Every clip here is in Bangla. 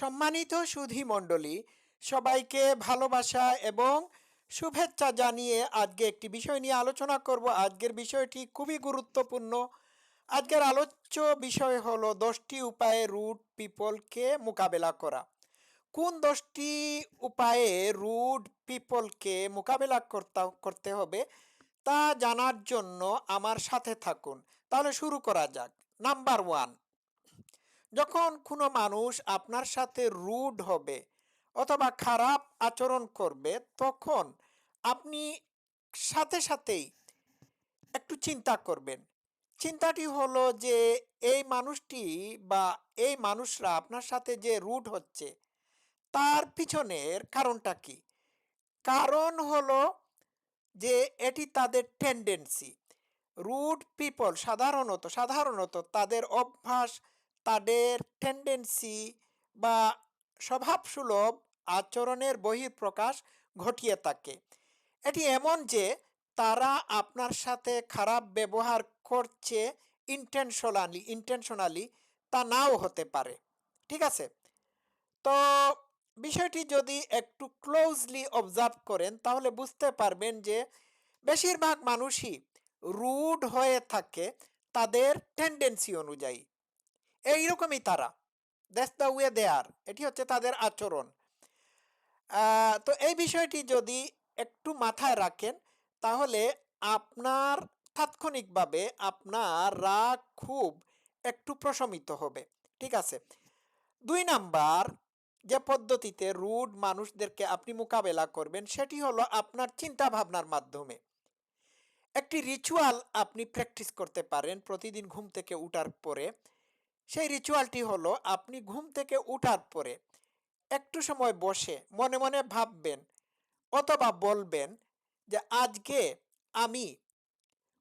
সম্মানিত সুধী মণ্ডলী, সবাইকে ভালোবাসা এবং শুভেচ্ছা জানিয়ে আজকে একটি বিষয় নিয়ে আলোচনা করব। আজকের বিষয়টি খুবই গুরুত্বপূর্ণ। আজকের আলোচ্য বিষয় হলো দশটি উপায়ে রুট পিপলকে মোকাবেলা করা। কোন দশটি উপায়ে রুট পিপলকে মোকাবেলা করতে করতে হবে তা জানার জন্য আমার সাথে থাকুন। তাহলে শুরু করা যাক। নাম্বার ওয়ান যখন কোনো মানুষ আপনার সাথে রুড হবে অথবা খারাপ আচরণ করবে, তখন আপনি সাথে সাথেই একটু চিন্তা করবেন। চিন্তাটি হলো যে, এই মানুষটি বা এই মানুষরা আপনার সাথে যে রুড হচ্ছে, তার পিছনের কারণটা কি? কারণ হলো যে, এটি তাদের টেন্ডেন্সি রুড পিপল সাধারণত সাধারণত তাদের অভ্যাস তাদের টেন্ডেন্সি বা স্বভাবসুলভ আচরণের বহিঃপ্রকাশ ঘটিয়ে থাকে। এটি এমন যে তারা আপনার সাথে খারাপ ব্যবহার করছে ইন্টেনশনালি ইন্টেনশনালি তা নাও হতে পারে, ঠিক আছে? তো বিষয়টি যদি একটু ক্লোজলি অবজার্ভ করেন তাহলে বুঝতে পারবেন যে বেশিরভাগ মানুষই রুড হয়ে থাকে তাদের টেন্ডেন্সি অনুযায়ী। এইরকমই তারা। That's the way they are এটি হচ্ছে তাদের আচরণ। তো এই বিষয়টি যদি একটু মাথায় রাখেন, তাহলে আপনার তাৎক্ষণিকভাবে আপনার রাগ খুব একটু প্রশমিত হবে। ঠিক আছে? দুই নাম্বার যে পদ্ধতিতে রুড মানুষদেরকে আপনি মোকাবেলা করবেন, সেটি হলো আপনার চিন্তা ভাবনার মাধ্যমে। একটি রিচুয়াল আপনি প্র্যাকটিস করতে পারেন প্রতিদিন ঘুম থেকে উঠার পরে। সেই রিচুয়ালটি হলো আপনি ঘুম থেকে উঠার পরে একটু সময় বসে মনে মনে ভাববেন অথবা বলবেন যে, আজকে আমি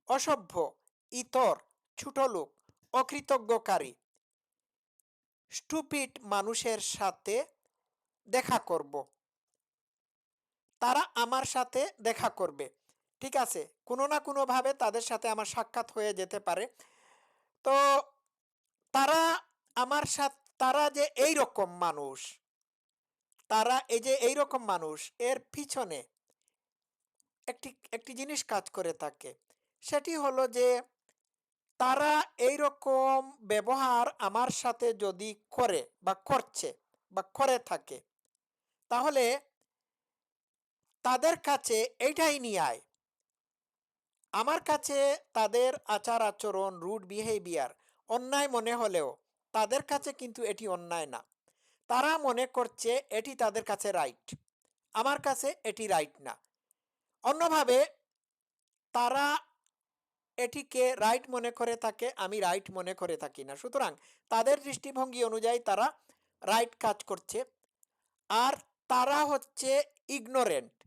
অসভ্য, ইতর, ছোট লোক, অকৃতজ্ঞকারী স্টুপিড মানুষের সাথে দেখা করব। তারা আমার সাথে দেখা করবে। ঠিক আছে? কোনো না কোনোভাবে তাদের সাথে আমার সাক্ষাৎ হয়ে যেতে পারে। তো আমার সাথে, তারা যে এই রকম মানুষ, তারা এই যে এই রকম মানুষ, এর পিছনে একটি একটি জিনিস কাজ করে থাকে। সেটি হলো যে, তারা এই রকম ব্যবহার আমার সাথে যদি করে বা করছে বা করে থাকে, তাহলে তাদের কাছে এইটাই নিয়ে আয়। আমার কাছে তাদের আচার আচরণ রুট বিহেভিয়ার, অন্যায় মনে হলেও তাদের কাছে কিন্তু এটি অন্যায় না। তারা মনে করছে এটি তাদের কাছে রাইট আমার কাছে এটি রাইট না। অন্যভাবে, তারা এটিকে রাইট মনে করে থাকে, আমি রাইট মনে করে থাকি না। সুতরাং তাদের দৃষ্টিভঙ্গি অনুযায়ী তারা রাইট কাজ করছে। আর তারা হচ্ছে ইগনোরেন্ট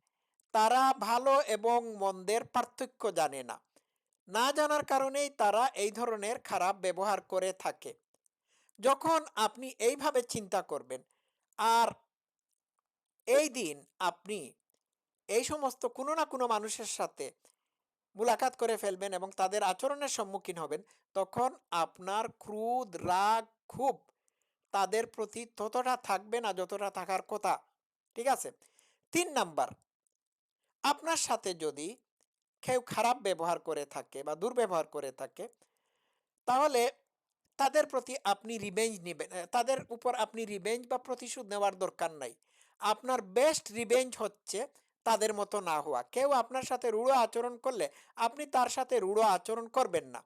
তারা ভালো এবং মন্দের পার্থক্য জানে না। না জানার কারণেই তারা এই ধরনের খারাপ ব্যবহার করে থাকে। যখন আপনি এইভাবে চিন্তা করবেন, আর এই দিন আপনি এই সমস্ত কোনো না কোনো মানুষের সাথে মুলাকাত করে ফেলবেন এবং তাদের আচরণের সম্মুখীন হবেন, তখন আপনার ক্রোধ রাগ খুব তাদের প্রতি ততটা থাকবে না যতটা থাকার কথা। ঠিক আছে? তিন নাম্বার, আপনার সাথে যদি কেউ খারাপ ব্যবহার করে থাকে বা দুর্ব্যবহার করে থাকে, তাহলে তাদের প্রতি আপনি রিভেঞ্জ নেবেন। তাদের উপর আপনি রিভেঞ্জ বা প্রতিশোধ নেওয়ার দরকার নাই। আপনার বেস্ট রিভেঞ্জ হচ্ছে তাদের মতো না হওয়া। কেউ আপনার সাথে রূঢ় আচরণ করলে আপনি তার সাথে রূঢ় আচরণ করবেন না।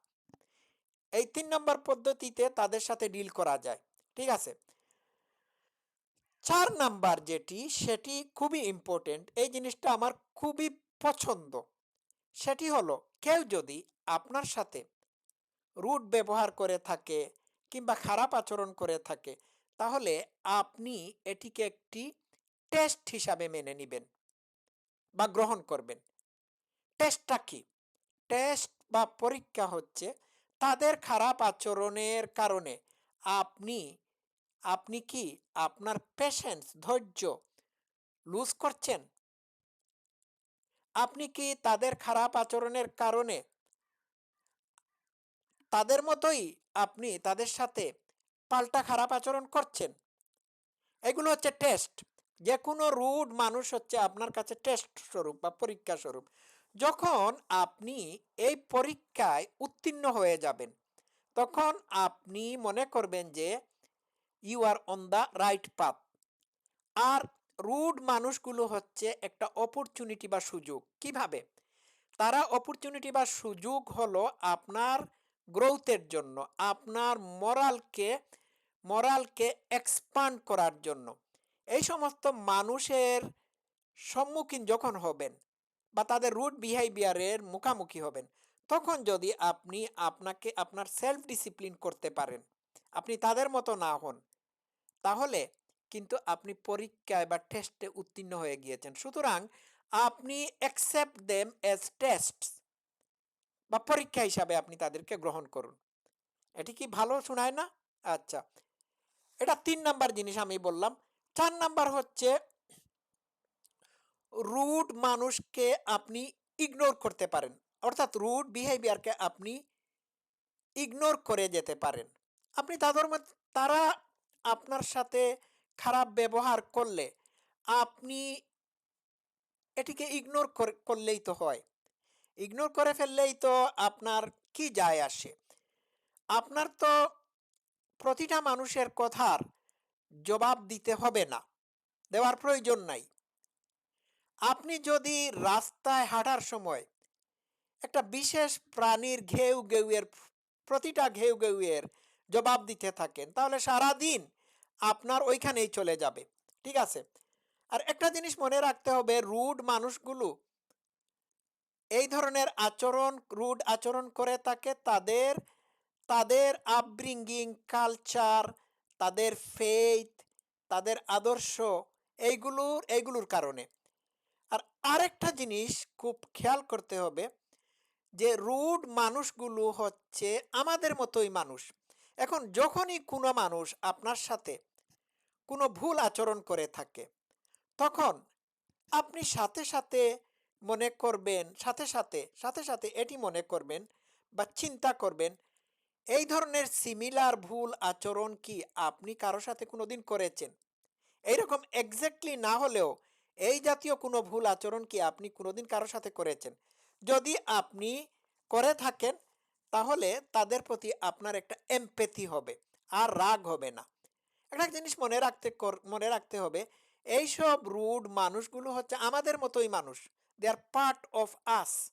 এই তিন নম্বর পদ্ধতিতে তাদের সাথে ডিল করা যায়। ঠিক আছে? চার নাম্বার যেটি, সেটি খুবই ইম্পর্টেন্ট এই জিনিসটা আমার খুবই পছন্দ। সেটি হলো, কেউ যদি আপনার সাথে রুট ব্যবহার করে থাকে কিংবা খারাপ আচরণ করে থাকে, তাহলে আপনি এটিকে একটি টেস্ট হিসাবে মেনে নেবেন বা গ্রহণ করবেন। টেস্টটা কি? টেস্ট বা পরীক্ষা হচ্ছে তাদের খারাপ আচরণের কারণে আপনি আপনি কি আপনার পেশেন্স ধৈর্য লুজ করছেন? আপনি কি তাদের খারাপ আচরণের কারণে তাদের মতোই আপনি তাদের সাথে পাল্টা খারাপ আচরণ করছেন। এগুলো হচ্ছে টেস্ট যে কোনো রুড মানুষ হচ্ছে আপনার কাছে টেস্ট স্বরূপ বা পরীক্ষা স্বরূপ। যখন আপনি এই পরীক্ষায় উত্তীর্ণ হয়ে যাবেন, তখন আপনি মনে করবেন যে you are on the right path R rude মানুষগুলো হচ্ছে একটা অপরচুনিটি বা সুযোগ। কীভাবে? তারা অপরচুনিটি বা সুযোগ হলো আপনার গ্রোথের জন্য, আপনার মরালকে মরালকে এক্সপান্ড করার জন্য। এই সমস্ত মানুষের সম্মুখীন যখন হবেন বা তাদের রুট বিহেভিয়ারের মুখামুখি হবেন, তখন যদি আপনি আপনাকে, আপনার সেলফ ডিসিপ্লিন করতে পারেন, আপনি তাদের মতো না হন, তাহলে কিন্তু আপনি পরীক্ষায় বা টেস্টে উত্তীর্ণ হয়ে গিয়েছেন। সুতরাং আপনি অ্যাকসেপ্ট দেম এজ টেস্ট বা পরীক্ষা হিসাবে আপনি তাদেরকে গ্রহণ করুন। এটি কি ভালো শোনায় না? আচ্ছা। এটা তিন নাম্বার জিনিস আমি বললাম। চার নাম্বার হচ্ছে রুড মানুষকে আপনি ইগনোর করতে পারেন। অর্থাৎ রুড বিহেভিয়ারকে আপনি ইগনোর করে যেতে পারেন। আপনি তাদের মধ্যে তারা আপনার সাথে খারাপ ব্যবহার করলে আপনি এটিকে ইগনোর করলেই তো হয়। ইগনোর করে ফেললেই তো আপনার কি যায় আসে? আপনার তো প্রতিটা মানুষের কথার জবাব দিতে হবে না, দেওয়ার প্রয়োজন নাই। আপনি যদি রাস্তায় হাঁটার সময় একটা বিশেষ প্রাণীর ঘেউ ঘেউয়ের, প্রতিটা ঘেউ ঘেউয়ের জবাব দিতে থাকেন, তাহলে সারা দিন আপনার ওইখানেই চলে যাবে, ঠিক আছে? আর একটা জিনিস মনে রাখতে হবে, রুড মানুষগুলো এই ধরনের আচরণ, রুড আচরণ করে থাকে তাদের তাদের আপব্রিঙ্গিং কালচার তাদের ফেইথ তাদের আদর্শ এইগুলোর এইগুলোর কারণে। আর আরেকটা জিনিস খুব খেয়াল করতে হবে যে রুড মানুষগুলো হচ্ছে আমাদের মতোই মানুষ। এখন যখনই কোনো মানুষ আপনার সাথে কোনো ভুল আচরণ করে থাকে, তখন আপনি সাথে সাথে মনে করবেন, সাথে সাথে সাথে সাথে এটি মনে করবেন বা চিন্তা করবেন, এই ধরনের সিমিলার ভুল আচরণ কি আপনি কারও সাথে কোনোদিন করেছেন? এইরকম এক্স্যাক্টলি না হলেও এই জাতীয় কোনো ভুল আচরণ কি আপনি কোনোদিন কারও সাথে করেছেন? যদি আপনি করে থাকেন, তাহলে তাদের প্রতি আপনার একটা এমপ্যাথি হবে, আর রাগ হবে না। একটা জিনিস মনে রাখতে মনে রাখতে হবে এইসব রুড মানুষগুলো হচ্ছে আমাদের মতোই মানুষ। দে আর পার্ট অফ আস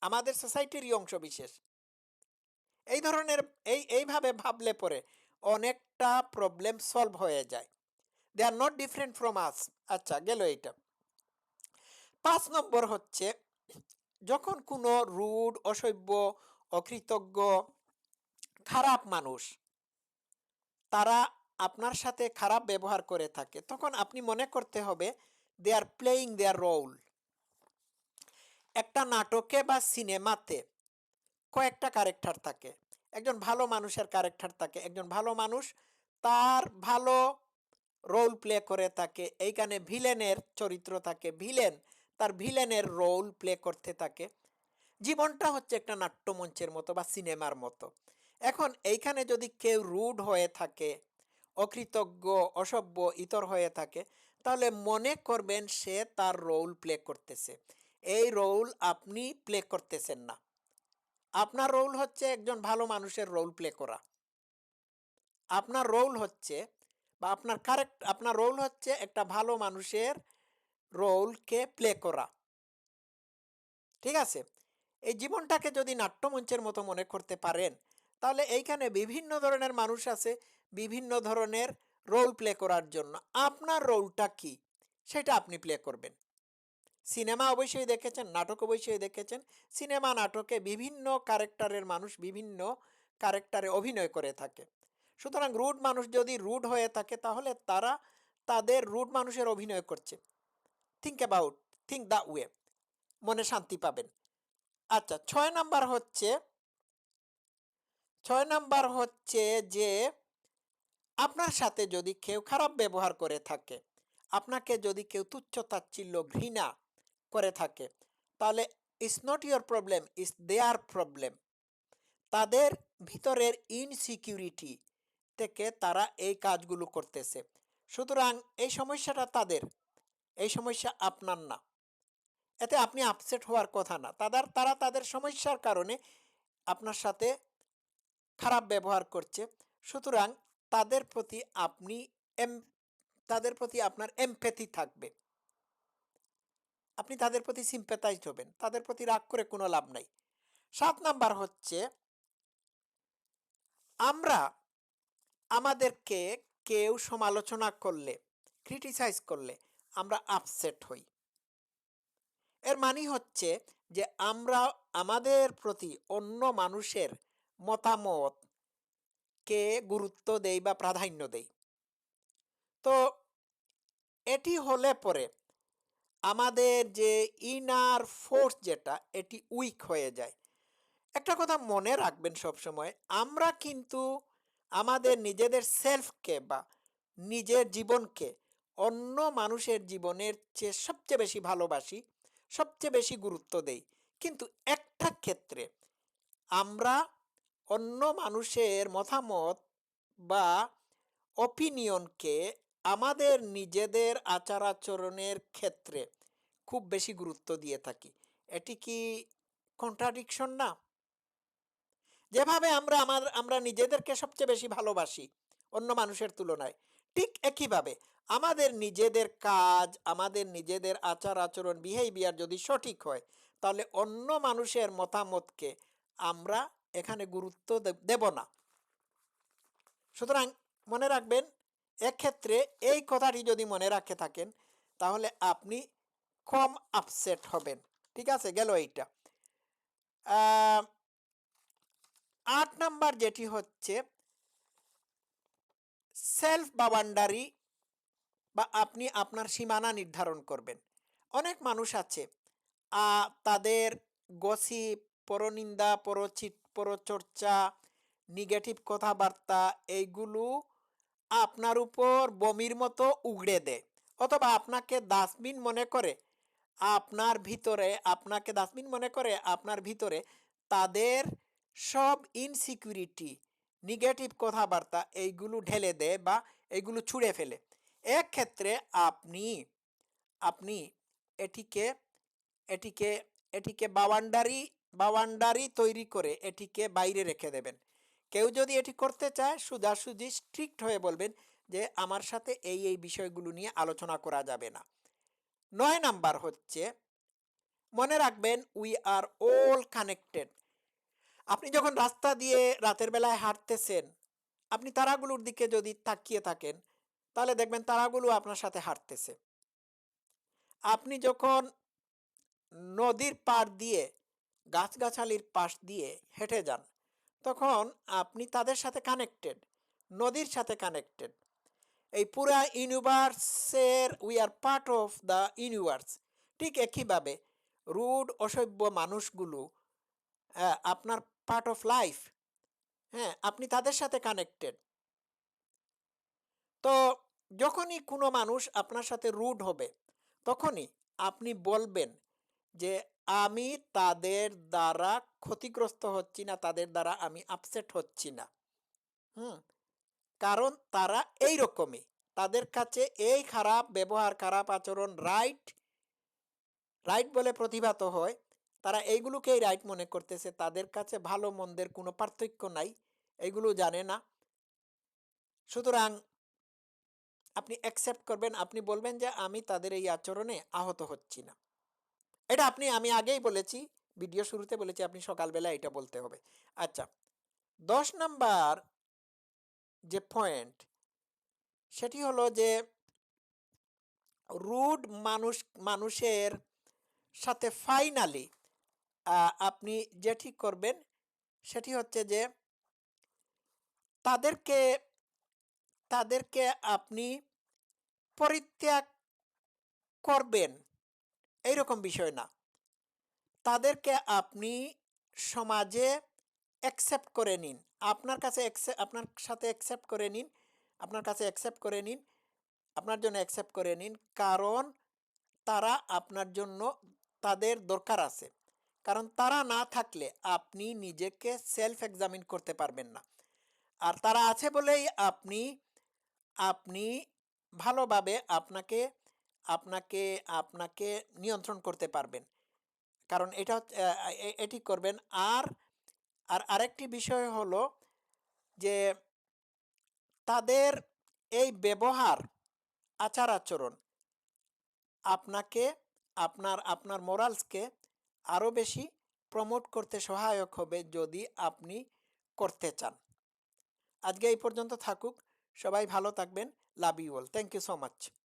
আমাদের সোসাইটিরই অংশ বিশেষ। এই ধরনের, এই, এইভাবে ভাবলে পরে অনেকটা প্রবলেম সলভ হয়ে যায়। They are not different from us আচ্ছা গেল এইটা। পাঁচ নম্বর হচ্ছে, যখন কোনো রুড, অসভ্য, অকৃতজ্ঞ, খারাপ মানুষ, তারা আপনার সাথে খারাপ ব্যবহার করে থাকে, তখন আপনি মনে করতে হবে দে আর প্লেয়িং দেয়ার রোল একটা নাটকে বা সিনেমাতে কয়েকটা ক্যারেক্টার থাকে। একজন ভালো মানুষের ক্যারেক্টার থাকে, একজন ভালো মানুষ তার ভালো রোল প্লে করে থাকে। এইখানে ভিলেনের চরিত্র থাকে ভিলেন তার ভিলেনের রোল প্লে করতে থাকে। জীবনটা হচ্ছে একটা নাট্যমঞ্চের মতো বা সিনেমার মতো। এখন এইখানে যদি কেউ রুড হয়ে থাকে অকৃতজ্ঞ, অসভ্য, ইতর হয়ে থাকে, তাহলে মনে করবেন সে তার রোল প্লে করতেছে। এই রোল আপনি প্লে করতেছেন না। আপনার রোল হচ্ছে একজন ভালো মানুষের রোল প্লে করা। আপনার রোল হচ্ছে বা আপনার কারেক্ট, আপনার রোল হচ্ছে একটা ভালো মানুষের রোলকে প্লে করা। ঠিক আছে? এই জীবনটাকে যদি নাট্যমঞ্চের মতো মনে করতে পারেন, তাহলে এইখানে বিভিন্ন ধরনের মানুষ আছে বিভিন্ন ধরনের রোল প্লে করার জন্য। আপনার রোলটা কি? সেটা আপনি প্লে করবেন। সিনেমা অবশ্যই দেখেছেন, নাটক অবশ্যই দেখেছেন। সিনেমা নাটকে বিভিন্ন ক্যারেক্টারের মানুষ বিভিন্ন ক্যারেক্টারে অভিনয় করে থাকে। সুতরাং রুড মানুষ যদি রুড হয়ে থাকে, তাহলে তারা তাদের রুড মানুষের অভিনয় করছে। Think about think the way মনে শান্তি পাবেন। আচ্ছা ছয় নাম্বার হচ্ছে, ছয় নাম্বার হচ্ছে যে আপনার সাথে যদি কেউ খারাপ ব্যবহার করে থাকে, আপনাকে যদি কেউ তুচ্ছ তাচ্ছিল্য, ঘৃণা করে থাকে, তাহলে it's not your problem it's their problem তাদের ভিতরের ইনসিকিউরিটি থেকে তারা এই কাজগুলো করতেছে। সুতরাং এই সমস্যাটা তাদের, এই সমস্যা আপনার না। এতে আপনি আপসেট হওয়ার কথা না। তাদের, তারা তাদের সমস্যার কারণে আপনার সাথে খারাপ ব্যবহার করছে। সুতরাং তাদের প্রতি আপনি এম, তাদের প্রতি আপনার এমপ্যাথি থাকবে। আপনি তাদের প্রতি সিম্পেথাইজড হবেন। তাদের প্রতি রাগ করে কোনো লাভ নাই। সাত নাম্বার হচ্ছে, আমরা আমাদেরকে কেউ সমালোচনা করলে ক্রিটিসাইজ করলে আমরা আপসেট হই। এর মানে হচ্ছে যে আমরা, আমাদের প্রতি অন্য মানুষের মতামত কে গুরুত্ব দেই বা প্রাধান্য দেই তো এটি হলে পরে আমাদের যে ইনার ফোর্স যেটা, এটি উইক হয়ে যায়। একটা কথা মনে রাখবেন সব সময় আমরা কিন্তু আমাদের নিজেদের সেলফকে বা নিজের জীবনকে অন্য মানুষের জীবনের চেয়ে সবচেয়ে বেশি ভালোবাসি, সবচেয়ে বেশি গুরুত্ব দেই। কিন্তু একটা ক্ষেত্রে আমরা অন্য মানুষের মতামত বা অপিনিয়নকে আমাদের নিজেদের আচার আচরণের ক্ষেত্রে খুব বেশি গুরুত্ব দিয়ে থাকি। এটি কি কন্ট্রাডিকশন না? যেভাবে আমরা আমার, আমরা নিজেদেরকে সবচেয়ে বেশি ভালোবাসি অন্য মানুষের তুলনায়, ঠিক একইভাবে আমাদের নিজেদের কাজ, আমাদের নিজেদের আচার আচরণ বিহেভিয়ার যদি সঠিক হয়, তাহলে অন্য মানুষের মতামতকে আমরা এখানে গুরুত্ব দেব না। সুতরাং মনে রাখবেন, এক্ষেত্রে এই কথাটি যদি মনে রাখে থাকেন, তাহলে আপনি কম আপসেট হবেন। ঠিক আছে, গেল এইটা। আট নাম্বার যেটি হচ্ছে, সেলফ বাউন্ডারি বা আপনি আপনার সীমানা নির্ধারণ করবেন। অনেক মানুষ আছে তাদের গসিপ পরনিন্দা পরচিত পরচর্চা নেগেটিভ কথাবার্তা, এইগুলো আপনার উপর বমির মতো উগড়ে দেয়। অথবা আপনাকে ডাস্টবিন মনে করে, আপনার ভিতরে, আপনাকে ডাস্টবিন মনে করে, আপনার ভিতরে তাদের সব ইনসিকিউরিটি নেগেটিভ কথাবার্তা এইগুলো ঢেলে দেয় বা এইগুলো ছুঁড়ে ফেলে। এক ক্ষেত্রে আপনি আপনি এটিকে এটিকে এটিকে বাউন্ডারি বাউন্ডারি তৈরি করে এটিকে বাইরে রেখে দেবেন। কেউ যদি এটি করতে চায়, সোজাসুজি স্ট্রিক্ট হয়ে বলবেন যে, আমার সাথে এই এই বিষয়গুলো নিয়ে আলোচনা করা যাবে না। নয় নাম্বার হচ্ছে, মনে রাখবেন উই আর অল কানেক্টেড আপনি যখন রাস্তা দিয়ে রাতের বেলায় হাঁটতেছেন, আপনি তারাগুলোর দিকে যদি তাকিয়ে থাকেন, তাহলে দেখবেন তারাগুলো আপনার সাথে হাঁটতেছে। আপনি যখন নদীর পাড় দিয়ে গাছগাছালির পাশ দিয়ে হেঁটে যান। তখন আপনি তাদের সাথে কানেক্টেড নদীর সাথে কানেক্টেড এই পুরা ইউনিভার্সের we are part of the universe ঠিক একইভাবে রুড, অসভ্য মানুষগুলো আপনার পার্ট অফ লাইফ হ্যাঁ আপনি তাদের সাথে কানেক্টেড তো যখনই কোনো মানুষ আপনার সাথে রুড হবে, তখনই আপনি বলবেন যে আমি তাদের দ্বারা ক্ষতিগ্রস্ত হচ্ছি না, তাদের দ্বারা আমি আপসেট হচ্ছি না। হুম? কারণ তারা এই রকমই তাদের কাছে এই খারাপ ব্যবহার, খারাপ আচরণ রাইট রাইট বলে প্রতিভাত হয়। তারা এইগুলোকেই রাইট মনে করতেছে। তাদের কাছে ভালো মন্দের কোনো পার্থক্য নাই। এইগুলো জানে না। সুতরাং আপনি অ্যাকসেপ্ট করবেন। আপনি বলবেন যে আমি তাদের এই আচরণে আহত হচ্ছি না। এটা আপনি, আমি আগেই বলেছি, ভিডিও শুরুতে বলেছি, আপনি সকালবেলা এটা বলতে হবে। আচ্ছা দশ নাম্বার যে পয়েন্ট সেটি হলো যে রুড মানুষ, মানুষের সাথে ফাইনালি আপনি যেটি করবেন, সেটি হচ্ছে যে, তাদেরকে তাদেরকে আপনি পরিত্যাগ করবেন। এইরকম বিষয় না। তাদেরকে আপনি সমাজে অ্যাকসেপ্ট করে নিন। আপনার কাছে আপনার সাথে অ্যাকসেপ্ট করে নিন। আপনার কাছে অ্যাকসেপ্ট করে নিন। আপনার জন্য অ্যাকসেপ্ট করে নিন। কারণ তারা আপনার জন্য তাদের দরকার আছে। কারণ তারা না থাকলে আপনি নিজেকে সেলফ এক্সামিন করতে পারবেন না। আর তারা আছে বলেই আপনি আপনি ভালোভাবে আপনাকে আপনাকে আপনাকে নিয়ন্ত্রণ করতে পারবেন। কারণ এটা এটি করবেন। আর আর আরেকটি বিষয় হলো যে, তাদের এই ব্যবহার, আচার আচরণ, আপনাকে, আপনার আপনার মোরালসকে আরও বেশি প্রমোট করতে সহায়ক হবে যদি আপনি করতে চান। আজকে এই পর্যন্ত থাকুক। সবাই ভালো থাকবেন। Love you all. Thank you so much.